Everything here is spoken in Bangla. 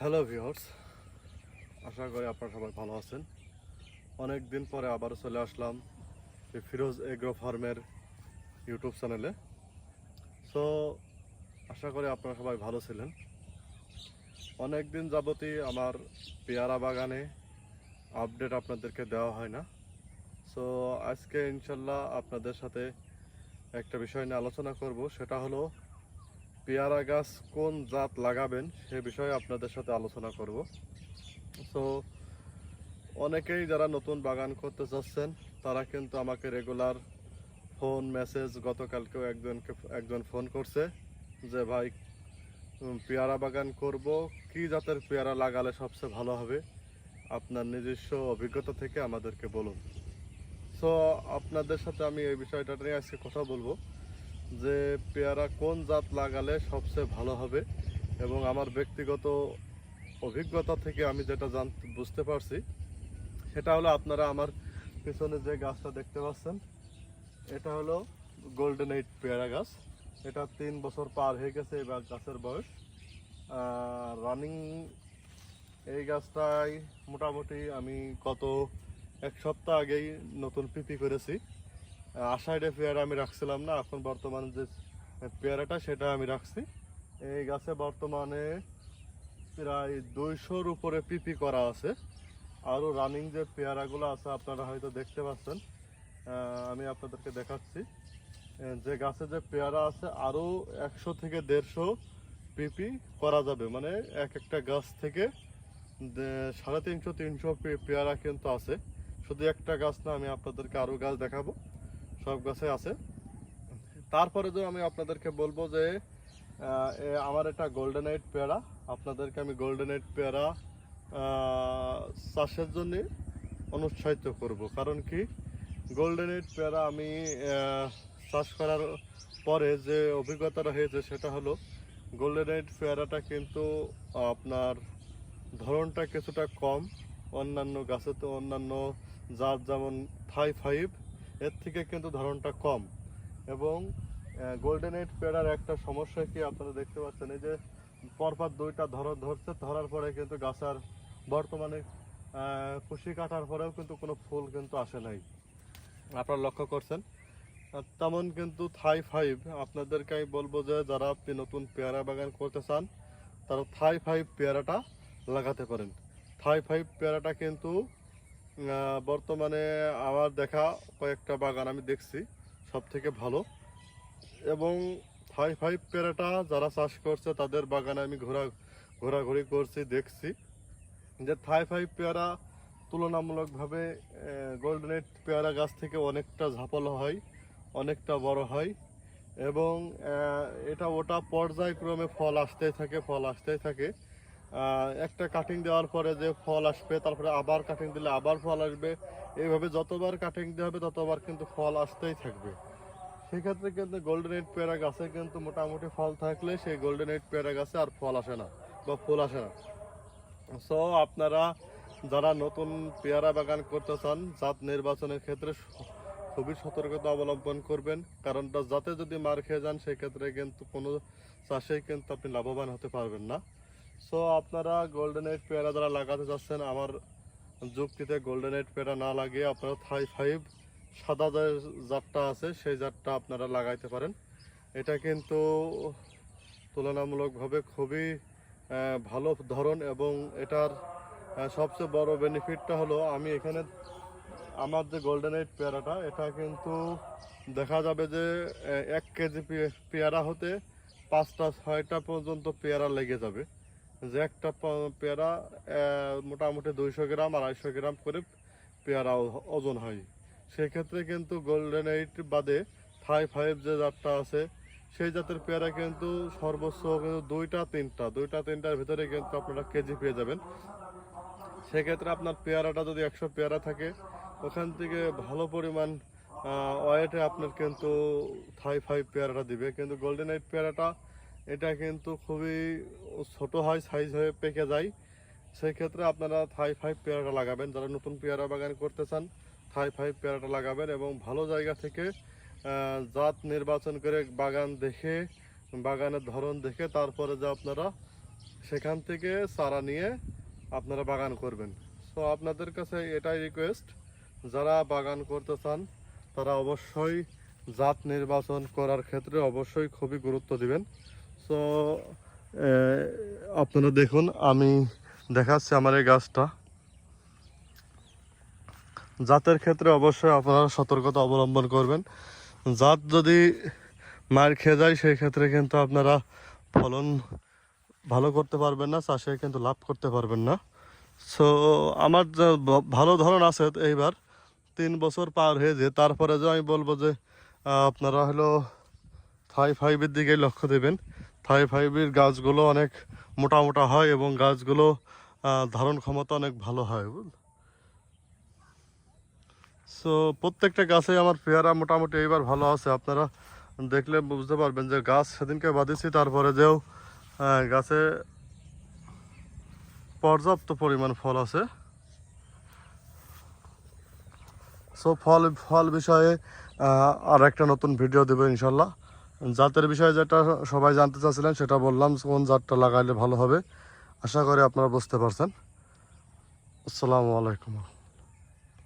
হ্যালো ভিউয়ার্স আশা করি আপনারা সবাই ভালো আছেন। অনেক দিন পরে আবার চলে আসলাম এই ফিরোজ এগ্রো ফার্মের ইউটিউব চ্যানেলে। সো আশা করি আপনারা সবাই ভালো ছিলেন। অনেক দিন যাবতই আমার পেয়ারা বাগানে আপডেট আপনাদেরকে দেওয়া হয় না। সো আজকে ইনশাল্লাহ আপনাদের সাথে একটা বিষয় নিয়ে আলোচনা করব। সেটা হলো পেয়ারা গাছ কোন জাত লাগাবেন সে বিষয়ে আপনাদের সাথে আলোচনা করব। সো অনেকেই যারা নতুন বাগান করতে চাচ্ছেন, তারা কিন্তু আমাকে রেগুলার ফোন মেসেজ গতকালকেও একজনকে, একজন ফোন করছে যে, ভাই পেয়ারা বাগান করব, কি জাতের পেয়ারা লাগালে সবচেয়ে ভালো হবে? আপনার নিজস্ব অভিজ্ঞতা থেকে আমাদেরকে বলুন। সো আপনাদের সাথে আমি এই বিষয়টা নিয়ে আজকে কথা বলব। যে পেয়ারা কোন জাত লাগালে সবচেয়ে ভালো হবে এবং আমার ব্যক্তিগত অভিজ্ঞতা থেকে আমি যেটা জান বুঝতে পারছি, সেটা হলো আপনারা আমার পিছনে যে গাছটা দেখতে পাচ্ছেন, এটা হলো গোল্ডেন এইট পেয়ারা গাছ। এটা তিন বছর পার হয়ে গেছে এবার গাছের বয়স। রানিং এই গাছটাই মোটামুটি আমি গত এক সপ্তাহ আগেই নতুন পিপি করেছি। আষাঢ়ে পেয়ারা আমি রাখছিলাম না, এখন বর্তমানে যে পেয়ারাটা সেটা আমি রাখছি। এই গাছে বর্তমানে প্রায় দুইশোর উপরে পিপি করা আছে। আরও রানিং যে পেয়ারাগুলো আছে আপনারা হয়তো দেখতে পাচ্ছেন আমি আপনাদেরকে দেখাচ্ছি। যে গাছে যে পেয়ারা আছে, আরও একশো থেকে দেড়শো পিপি করা যাবে। মানে এক একটা গাছ থেকে সাড়ে তিনশো তিনশো পেয়ারা কিন্তু আছে। শুধু একটা গাছ না, আমি আপনাদেরকে আরও গাছ দেখাবো। সব গাছে আছে। তারপরে যে আমি আপনাদেরকে বলব যে আমার এটা গোল্ডেন এইট পেয়ারা। আপনাদেরকে আমি গোল্ডেন এইট পেয়ারা চাষের জন্য অনুৎসাহিত করব। কারণ কি? গোল্ডেন এইট পেয়ারা আমি চাষ করার পরে যে অভিজ্ঞতাটা হয়েছে সেটা হলো গোল্ডেন এইট পেয়ারাটা কিন্তু আপনার ধরনটা কিছুটা কম। অন্যান্য গাছে তো অন্যান্য জাত যেমন থাই ফাইভ এর থেকে কিন্তু ধরনটা কম। এবং গোল্ডেন এইট পেয়ারার একটা সমস্যা কি আপনারা দেখতে পাচ্ছেন, এই যে পরপর দুইটা ধর ধরছে, ধরার পরে কিন্তু গাছের বর্তমানে কুশি কাটার পরেও কিন্তু কোনো ফুল কিন্তু আসে নাই। আপনারা লক্ষ্য করছেন? তেমন কিন্তু থাই ফাইভ আপনাদেরকে আমি বলব যে যারা আপনি নতুন পেয়ারা বাগান করতে চান, তারা থাই ফাইভ পেয়ারাটা লাগাতে পারেন। থাই ফাইভ পেয়ারাটা কিন্তু বর্তমানে আমার দেখা কয়েকটা বাগান আমি দেখছি সব থেকে ভালো। এবং ফাইভ ফাইভ পেয়ারাটা যারা চাষ করছে, তাদের বাগানে আমি ঘোরা, ঘোরাঘুরি করছি, দেখছি। যে থাই ফাইভ পেয়ারা তুলনামূলকভাবে গোল্ডেন এইট পেয়ারা গাছ থেকে অনেকটা ঝাপালো হয়, অনেকটা বড় হয়। এবং এটা ওটা পর্যায়ক্রমে ফল আসতেই থাকে, ফল আসতেই থাকে। একটা কাটিং দেওয়ার পরে যে ফল আসবে, তারপরে আবার কাটিং দিলে আবার ফল আসবে। এইভাবে যতবার কাটিং দেওয়া হবে, ততবার কিন্তু ফল আসতেই থাকবে। সেক্ষেত্রে কিন্তু গোল্ডেন এইট পেয়ারা গাছে কিন্তু মোটামুটি ফল থাকলে সেই গোল্ডেন এইট পেয়ারা গাছে আর ফল আসে না বা ফুল আসে না। সো আপনারা যারা নতুন পেয়ারা বাগান করতে চান, জাত নির্বাচনের ক্ষেত্রে খুবই সতর্কতা অবলম্বন করবেন। কারণটা যাতে যদি মার খেয়ে যান, সেক্ষেত্রে কিন্তু কোনো চাষেই কিন্তু আপনি লাভবান হতে পারবেন না। সো আপনারা গোল্ডেন এইট পেয়ারা যারা লাগাতে চাচ্ছেন, আমার যুক্তিতে গোল্ডেন এইট পেয়ারা না লাগিয়ে আপনারা থাই ফাইভ সাদা যে জাতটা আছে, সেই জাতটা আপনারা লাগাইতে পারেন। এটা কিন্তু তুলনামূলকভাবে খুবই ভালো ধরন এবং এটার সবচেয়ে বড় বেনিফিটটা হলো আমি এখানে আমার যে গোল্ডেন এইট পেয়ারাটা, এটা কিন্তু দেখা যাবে যে এক কেজি পেয়ারা হতে পাঁচটা, ছয়টা পর্যন্ত পেয়ারা লেগে যাবে। যে একটা পেয়ারা মোটামুটি দুইশো গ্রাম, আড়াইশো গ্রাম করে পেয়ারা ওজন হয়। সেক্ষেত্রে কিন্তু গোল্ডেন এইট বাদে ফাইভ ফাইভ যে জাতটা আছে, সেই জাতের পেয়ারা কিন্তু সর্বোচ্চ কিন্তু দুইটা, তিনটা, দুইটা, তিনটার ভিতরে কিন্তু আপনারা কেজি পেয়ে যাবেন। সেক্ষেত্রে আপনার পেয়ারাটা যদি একশো পেয়ারা থাকে, ওখান থেকে ভালো পরিমাণ ওয়েটে আপনার কিন্তু থাই ফাইভ পেয়ারাটা দিবে। কিন্তু গোল্ডেন এইট পেয়ারাটা এটা কিন্তু খুবই ছোট হয় সাইজ হয়ে পেকে যায়। সেই ক্ষেত্রে আপনারা থাই ফাইভ পেয়ারাটা লাগাবেন। যারা নতুন পেয়ারা বাগান করতে চান থাই ফাইভ পেয়ারাটা লাগাবেন এবং ভালো জায়গা থেকে জাত নির্বাচন করে বাগান দেখে, বাগানের ধরন দেখে তারপরে যে আপনারা সেখান থেকে চারা নিয়ে আপনারা বাগান করবেন। সো আপনাদের কাছে এটাই রিকোয়েস্ট যারা বাগান করতে চান, তারা অবশ্যই জাত নির্বাচন করার ক্ষেত্রে অবশ্যই খুবই গুরুত্ব দিবেন। সো আপনারা দেখুন, আমি দেখাচ্ছি আমার এই গাছটা। জাতের ক্ষেত্রে অবশ্যই আপনারা সতর্কতা অবলম্বন করবেন। জাত যদি মার খেয়ে যায়, সেই ক্ষেত্রে কিন্তু আপনারা ফলন ভালো করতে পারবেন না, চাষে কিন্তু লাভ করতে পারবেন না। সো, আমার ভালো ধরন আছে এইবার। তিন বছর পার হয়ে যে, তারপরে যে আমি বলব যে আপনারা হলো থাই ফাইভের দিকে লক্ষ্য দেবেন। থাই ফাইভের গাছগুলো অনেক মোটা মোটা হয় এবং গাছগুলো ধারণ ক্ষমতা অনেক ভালো হয় বুঝলেন সো প্রত্যেকটা গাছে আমার পেয়ারা মোটামুটি এইবার ভালো আছে। আপনারা দেখলে বুঝতে পারবেন যে গাছ সেদিনকে বাঁধেছি, তারপরে যেও গাছে পর্যাপ্ত পরিমাণ ফল আছে। সো ফল ফল বিষয়ে আর একটা নতুন ভিডিও দেবো ইনশাল্লাহ। জাতের বিষয়ে যেটা সবাই জানতে চাচ্ছিলেন, সেটা বললাম কোন জাতটা লাগাইলে ভালো হবে। আশা করি আপনারা বুঝতে পারছেন। আসসালামু আলাইকুম।